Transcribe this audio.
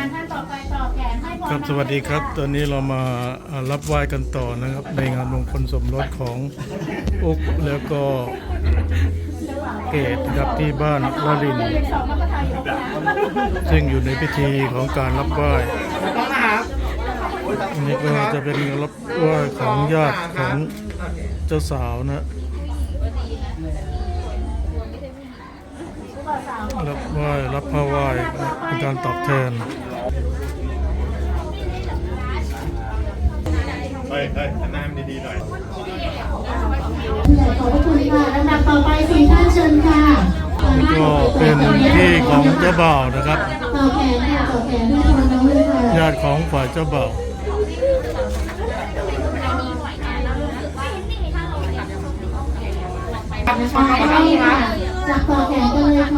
านท่านต่อไปต่อแขนให้พรครับสวัสดีครับ ตอนนี้เรามาอ่ารับไหว้กันต่อนะครับ ในงานมงคลสมรสของอุกแล้วก็เกตนะครับที่บ้านละลินเลขสองมันก็ไทยออกนะซึ่งอยู่ในพิธีของการรับไหว้อันนี้ก็จะเป็นรับไหว้ของญาติของเจ้าสาวนะรับไหว้รับผ้าไหว้เป็นการตอบแทน เฮ้ยเฮ้ยหันหน้ามันดีๆหน่อยผู้ใหญ่ขอบพระคุณค่ะลำดับต่อไปสี่ท่านเชิญค่ะนี่ก็เป็นที่ของเจ้าบ่าวนะครับต่อแขนค่ะต่อแขนให้พรน้องเลยค่ะญาติของฝ่ายเจ้าบ่าวต่อค่ะจับต่อแขนกันเลยค่ะ